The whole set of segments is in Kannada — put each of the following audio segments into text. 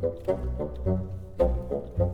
Thank you.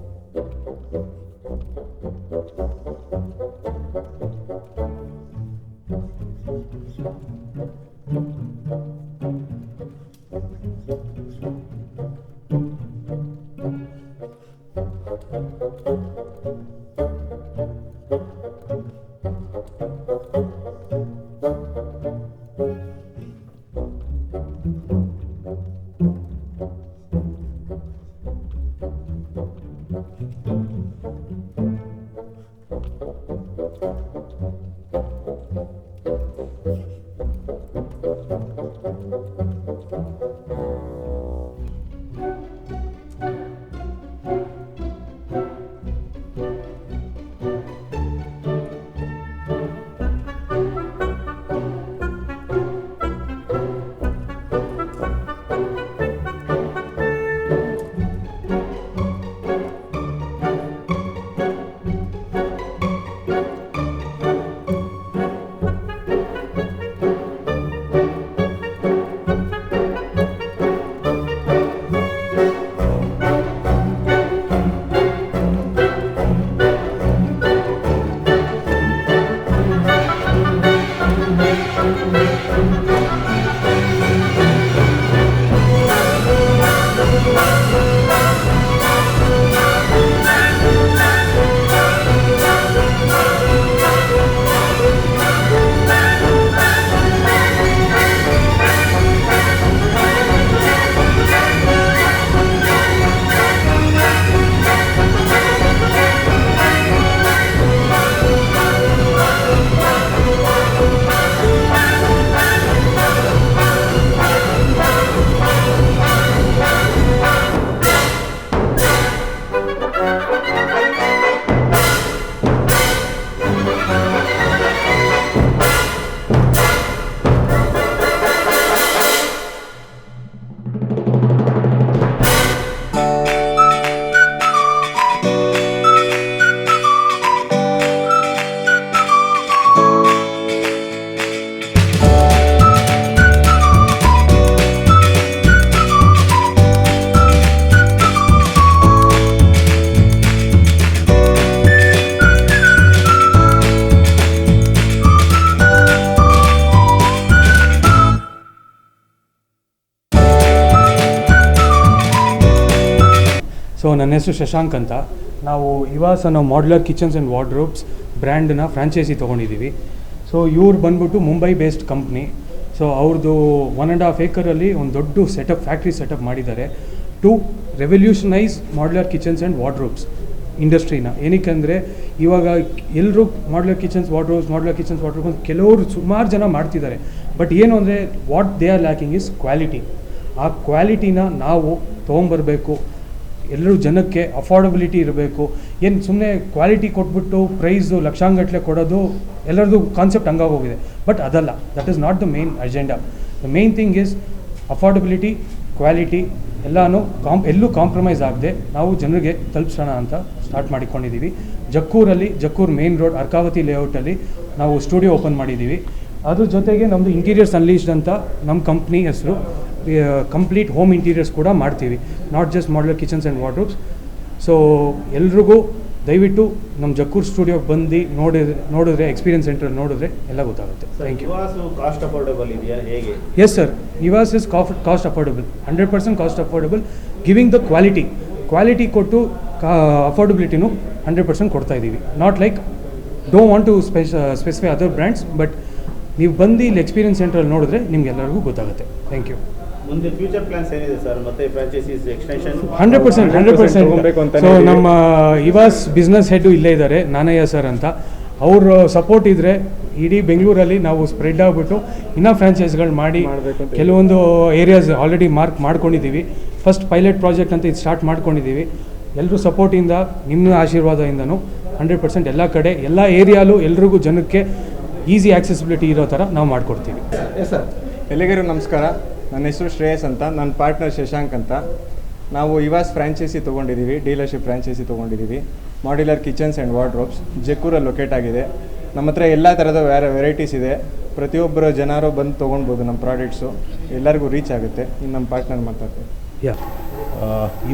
So ನನ್ನ ಹೆಸರು ಶಶಾಂಕ್ ಅಂತ. ನಾವು ಇವಾಸ ನಾವು ಮಾಡ್ಯುಲರ್ ಕಿಚನ್ಸ್ ಆ್ಯಂಡ್ ವಾರ್ಡ್ರೋಬ್ಸ್ ಬ್ರ್ಯಾಂಡನ್ನ ಫ್ರಾಂಚೈಸಿ ತೊಗೊಂಡಿದ್ದೀವಿ. ಸೊ ಇವ್ರು ಬಂದ್ಬಿಟ್ಟು ಮುಂಬೈ ಬೇಸ್ಡ್ ಕಂಪ್ನಿ ಸೊ ಅವ್ರದ್ದು ಒನ್ ಆ್ಯಂಡ್ ಹಾಫ್ ಏಕರಲ್ಲಿ ಒಂದು ದೊಡ್ಡ ಸೆಟಪ್ ಫ್ಯಾಕ್ಟ್ರಿ ಸೆಟಪ್ ಮಾಡಿದ್ದಾರೆ. To revolutionise modular kitchens and wardrobes ಇಂಡಸ್ಟ್ರಿನ ಏನಕ್ಕೆ ಅಂದರೆ, ಇವಾಗ ಎಲ್ಲರೂ modular kitchens wardrobes modular kitchens wardrobes ಕೆಲವರು ಸುಮಾರು ಜನ ಮಾಡ್ತಿದ್ದಾರೆ. ಬಟ್ ಏನು ಅಂದರೆ what they are lacking is quality ಆ ಕ್ವಾಲಿಟಿನ ನಾವು ತೊಗೊಂಬರ್ಬೇಕು. ಎಲ್ಲರೂ ಜನಕ್ಕೆ ಅಫೋರ್ಡಬಿಲಿಟಿ ಇರಬೇಕು. ಏನು ಸುಮ್ಮನೆ ಕ್ವಾಲಿಟಿ ಕೊಟ್ಬಿಟ್ಟು ಪ್ರೈಸು ಲಕ್ಷಾಂಗಟ್ಲೆ ಕೊಡೋದು ಎಲ್ಲರದು ಕಾನ್ಸೆಪ್ಟ್ ಹಂಗಾಗೋಗಿದೆ. ಬಟ್ ಅದಲ್ಲ that is not the main agenda the main thing is affordability quality ಎಲ್ಲನೂ ಕಾಂಪ್ ಎಲ್ಲೂ ಕಾಂಪ್ರಮೈಸ್ ಆಗದೆ ನಾವು ಜನರಿಗೆ ತಲುಪಿಸೋಣ ಅಂತ ಸ್ಟಾರ್ಟ್ ಮಾಡಿಕೊಂಡಿದ್ದೀವಿ ಜಕ್ಕೂರಲ್ಲಿ, ಜಕ್ಕೂರ್ ಮೇನ್ ರೋಡ್ ಅರ್ಕಾವತಿ ಲೇಔಟಲ್ಲಿ ನಾವು ಸ್ಟುಡಿಯೋ ಓಪನ್ ಮಾಡಿದ್ದೀವಿ ಅದ್ರ ಜೊತೆಗೆ ನಮ್ಮದು ಇಂಟೀರಿಯರ್ಸ್ ಅನ್ಲೀಸ್ಡ್ ಅಂತ ನಮ್ಮ ಕಂಪ್ನಿ ಹೆಸರು. ಕಂಪ್ಲೀಟ್ ಹೋಮ್ ಇಂಟೀರಿಯರ್ಸ್ ಕೂಡ ಮಾಡ್ತೀವಿ. Not just modular kitchens and wardrobes so ಎಲ್ರಿಗೂ ದಯವಿಟ್ಟು ನಮ್ಮ ಜಕ್ಕೂರ್ ಸ್ಟುಡಿಯೋಗೆ ಬಂದು ನೋಡಿದ್ರೆ ನೋಡಿದ್ರೆ ಎಕ್ಸ್ಪೀರಿಯನ್ಸ್ ಸೆಂಟರ್ ನೋಡಿದ್ರೆ ಎಲ್ಲ ಗೊತ್ತಾಗುತ್ತೆ. ಥ್ಯಾಂಕ್ ಯು ಕಾಸ್ಟ್ ಅಫೋರ್ಡಬಲ್ ಇದೆಯಾ? ಹೇಗೆ? Yes sir Niwas is calf cost affordable hundred percent cost affordable giving the quality quality ಕೊಟ್ಟು ಕಾ ಅಫೋರ್ಡಬಿಲಿಟಿನೂ ಹಂಡ್ರೆಡ್ ಪರ್ಸೆಂಟ್ ಕೊಡ್ತಾ ಇದ್ದೀವಿ. Not like don't want to ಸ್ಪೆಷ specify other brands but ನೀವು ಬಂದು ಇಲ್ಲಿ ಎಕ್ಸ್ಪೀರಿಯನ್ಸ್ ಸೆಂಟ್ರಲ್ಲಿ ನೋಡಿದ್ರೆ ನಿಮ್ಗೆ ಎಲ್ಲರಿಗೂ ಗೊತ್ತಾಗುತ್ತೆ. ಥ್ಯಾಂಕ್ ಯು ಮುಂದೆ ಫ್ಯೂಚರ್ ಪ್ಲಾನ್ಸ್ ಏನಿದೆ ಸರ್ ಮತ್ತೆ franchisees extension hundred percent hundred percent ಹೋಗಬೇಕು ಸೊ ನಮ್ಮ ಇವಾಸ್ ಬಿಸ್ನೆಸ್ ಹೆಡ್ಡು ಇಲ್ಲೇ ಇದ್ದಾರೆ ನಾನಯ್ಯ ಸರ್ ಅಂತ. ಅವ್ರ ಸಪೋರ್ಟ್ ಇದ್ದರೆ ಇಡೀ ಬೆಂಗಳೂರಲ್ಲಿ ನಾವು ಸ್ಪ್ರೆಡ್ ಆಗಿಬಿಟ್ಟು ಇನ್ನೂ ಫ್ರಾಂಚೈಸ್ಗಳು ಮಾಡಿ ಮಾಡ್ಬೇಕು ಕೆಲವೊಂದು ಏರಿಯಾಸ್ ಆಲ್ರೆಡಿ ಮಾರ್ಕ್ ಮಾಡ್ಕೊಂಡಿದ್ದೀವಿ. ಫಸ್ಟ್ ಪೈಲಟ್ ಪ್ರಾಜೆಕ್ಟ್ ಅಂತ ಇದು ಸ್ಟಾರ್ಟ್ ಮಾಡ್ಕೊಂಡಿದ್ದೀವಿ. ಎಲ್ಲರೂ ಸಪೋರ್ಟಿಂದ ನಿಮ್ಮ ಆಶೀರ್ವಾದದಿಂದನೂ ಹಂಡ್ರೆಡ್ ಪರ್ಸೆಂಟ್ ಎಲ್ಲ ಕಡೆ ಎಲ್ಲ ಏರಿಯಾಲೂ ಎಲ್ರಿಗೂ ಜನಕ್ಕೆ ಈಸಿ ಆಕ್ಸೆಸಿಬಿಲಿಟಿ ಇರೋ ಥರ ನಾವು ಮಾಡಿಕೊಡ್ತೀವಿ. ಎಸ್ ಸರ್ ಎಲ್ಲರಿಗೂ ನಮಸ್ಕಾರ? ನನ್ನ ಹೆಸರು ಶ್ರೇಯಸ್ ಅಂತ, ನನ್ನ ಪಾರ್ಟ್ನರ್ ಶಶಾಂಕ್ ಅಂತ. ನಾವು ಇವಾಸ್ ಫ್ರಾಂಚೈಸಿ ತೊಗೊಂಡಿದ್ದೀವಿ ಡೀಲರ್ಶಿಪ್ ಫ್ರಾಂಚೈಸಿ ತೊಗೊಂಡಿದ್ದೀವಿ ಮಾಡ್ಯುಲರ್ ಕಿಚನ್ಸ್ ಆ್ಯಂಡ್ ವಾರ್ಡ್ರೋಬ್ಸ್ ಜಕ್ಕೂರಲ್ಲಿ ಲೊಕೇಟ್ ಆಗಿದೆ. ನಮ್ಮ ಹತ್ರ ಎಲ್ಲ ಥರದ ವ್ಯಾರ ವೆರೈಟೀಸ್ ಇದೆ. ಪ್ರತಿಯೊಬ್ಬರು ಜನರು ಬಂದು ತೊಗೊಳ್ಬೋದು ನಮ್ಮ ಪ್ರಾಡಕ್ಟ್ಸು ಎಲ್ಲರಿಗೂ ರೀಚ್ ಆಗುತ್ತೆ. ಇನ್ನು ನಮ್ಮ ಪಾರ್ಟ್ನರ್ ಮಾತಾಡ್ತೀವಿ ಯಾ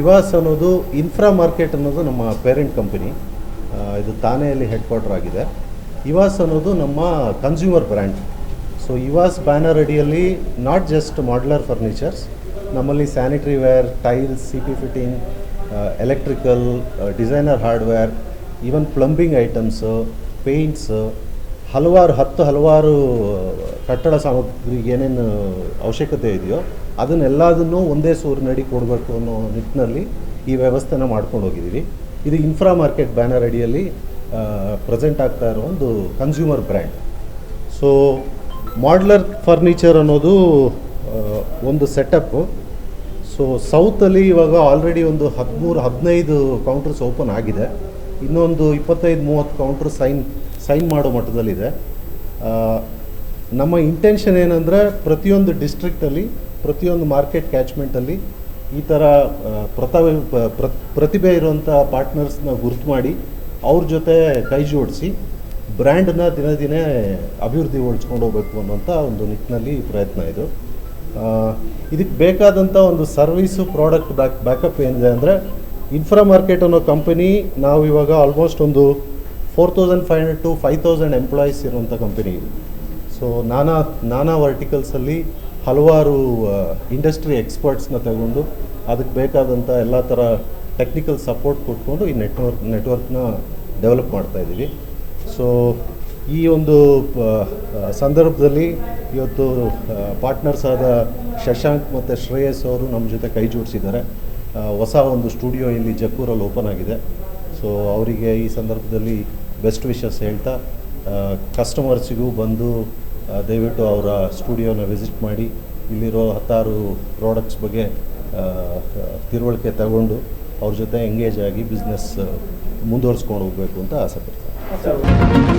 ಇವಾಸ್ ಅನ್ನೋದು ಇನ್ಫ್ರಾ ಮಾರ್ಕೆಟ್ ಅನ್ನೋದು ನಮ್ಮ ಪೇರೆಂಟ್ ಕಂಪನಿ ಇದು ತಾನೇ ಅಲ್ಲಿ ಹೆಡ್ ಕ್ವಾರ್ಟರ್ ಆಗಿದೆ. ಇವಾಸ್ ಅನ್ನೋದು ನಮ್ಮ consumer brand so Ivas banner ಅಡಿಯಲ್ಲಿ ನಾಟ್ ಜಸ್ಟ್ ಮಾಡ್ಯುಲರ್ ಫರ್ನಿಚರ್ಸ್ ನಮ್ಮಲ್ಲಿ sanitary ware tiles C P fitting electrical designer hardware even plumbing items paints ಹಲವಾರು ಹತ್ತು ಹಲವಾರು ಕಟ್ಟಡ ಸಾಮಗ್ರಿಗೆ ಏನೇನು ಅವಶ್ಯಕತೆ ಇದೆಯೋ ಅದನ್ನೆಲ್ಲದನ್ನೂ ಒಂದೇ ಸೂರಿನಡಿ ಕೊಡಬೇಕು ಅನ್ನೋ ನಿಟ್ಟಿನಲ್ಲಿ ಈ ವ್ಯವಸ್ಥೆನ ಮಾಡ್ಕೊಂಡು ಹೋಗಿದ್ದೀವಿ. ಇದು ಇನ್ಫ್ರಾ ಮಾರ್ಕೆಟ್ ಬ್ಯಾನರ್ ಅಡಿಯಲ್ಲಿ ಪ್ರೆಸೆಂಟ್ ಆಗ್ತಾ ಇರೋ ಒಂದು consumer brand so modular furniture ಅನ್ನೋದು ಒಂದು ಸೆಟಪ್ಪು ಸೊ ಸೌತಲ್ಲಿ ಇವಾಗ ಆಲ್ರೆಡಿ ಒಂದು ಹದಿಮೂರು, ಹದಿನೈದು ಕೌಂಟರ್ಸ್ ಓಪನ್ ಆಗಿದೆ. ಇನ್ನೊಂದು ಇಪ್ಪತ್ತೈದು, ಮೂವತ್ತು ಕೌಂಟರ್ ಸೈನ್ ಸೈನ್ ಮಾಡೋ ಮಟ್ಟದಲ್ಲಿದೆ. ನಮ್ಮ ಇಂಟೆನ್ಷನ್ ಏನಂದರೆ ಪ್ರತಿಯೊಂದು ಡಿಸ್ಟ್ರಿಕ್ಟಲ್ಲಿ ಪ್ರತಿಯೊಂದು ಮಾರ್ಕೆಟ್ ಕ್ಯಾಚ್ಮೆಂಟಲ್ಲಿ ಈ ಥರ ಪ್ರತ, ಪ್ರತಿಭೆ ಇರುವಂಥ ಪಾರ್ಟ್ನರ್ಸ್ನ ಗುರುತು ಮಾಡಿ ಅವ್ರ ಜೊತೆ ಕೈ ಜೋಡಿಸಿ ಬ್ರ್ಯಾಂಡನ್ನ ದಿನ ದಿನೇ ಅಭಿವೃದ್ಧಿ ಹೊಡ್ಸ್ಕೊಂಡು ಹೋಗ್ಬೇಕು ಅನ್ನೋಂಥ ಒಂದು ನಿಟ್ಟಿನಲ್ಲಿ ಪ್ರಯತ್ನ ಇದು. ಇದಕ್ಕೆ ಬೇಕಾದಂಥ ಒಂದು ಸರ್ವೀಸು, ಪ್ರಾಡಕ್ಟ್ ಬ್ಯಾಕ್, ಬ್ಯಾಕಪ್ ಏನಿದೆ ಅಂದರೆ ಇನ್ಫ್ರಾ ಮಾರ್ಕೆಟ್ ಅನ್ನೋ ಕಂಪನಿ ನಾವು ಇವಾಗ ಆಲ್ಮೋಸ್ಟ್ ಒಂದು four thousand five hundred to five thousand employees ಇರುವಂಥ ಕಂಪನಿ ಇದು. ಸೊ ನಾನಾ ನಾನಾ ವರ್ಟಿಕಲ್ಸಲ್ಲಿ ಹಲವಾರು ಇಂಡಸ್ಟ್ರಿ ಎಕ್ಸ್ಪರ್ಟ್ಸ್ನ ತಗೊಂಡು ಅದಕ್ಕೆ ಬೇಕಾದಂಥ ಎಲ್ಲ ಥರ ಟೆಕ್ನಿಕಲ್ ಸಪೋರ್ಟ್ ಕೊಟ್ಕೊಂಡು ಈ ನೆಟ್ವರ್ಕ್ ನೆಟ್ವರ್ಕ್ನ ಡೆವಲಪ್ ಮಾಡ್ತಾ ಇದ್ದೀವಿ. ಸೊ ಈ ಒಂದು ಸಂದರ್ಭದಲ್ಲಿ ಇವತ್ತು ಪಾರ್ಟ್ನರ್ಸ್ ಆದ ಶಶಾಂಕ್ ಮತ್ತು ಶ್ರೇಯಸ್ ಅವರು ನಮ್ಮ ಜೊತೆ ಕೈ ಜೋಡಿಸಿದ್ದಾರೆ. ಹೊಸ ಒಂದು ಸ್ಟುಡಿಯೋ ಇಲ್ಲಿ ಜಕ್ಕೂರಲ್ಲಿ ಓಪನ್ ಆಗಿದೆ. ಸೊ ಅವರಿಗೆ ಈ ಸಂದರ್ಭದಲ್ಲಿ ಬೆಸ್ಟ್ ವಿಷಸ್ ಹೇಳ್ತಾ ಕಸ್ಟಮರ್ಸಿಗೂ ಬಂದು ದಯವಿಟ್ಟು ಅವರ ಸ್ಟುಡಿಯೋನ ವಿಸಿಟ್ ಮಾಡಿ, ಇಲ್ಲಿರೋ ಹತ್ತಾರು ಪ್ರಾಡಕ್ಟ್ಸ್ ಬಗ್ಗೆ ತಿಳುವಳಿಕೆ ತಗೊಂಡು, ಅವ್ರ ಜೊತೆ ಎಂಗೇಜ್ ಆಗಿ ಬಿಸ್ನೆಸ್ ಮುಂದುವರಿಸ್ಕೊಂಡು ಹೋಗಬೇಕು ಅಂತ ಆಸೆ ಪಡ್ತೀನಿ. So. you.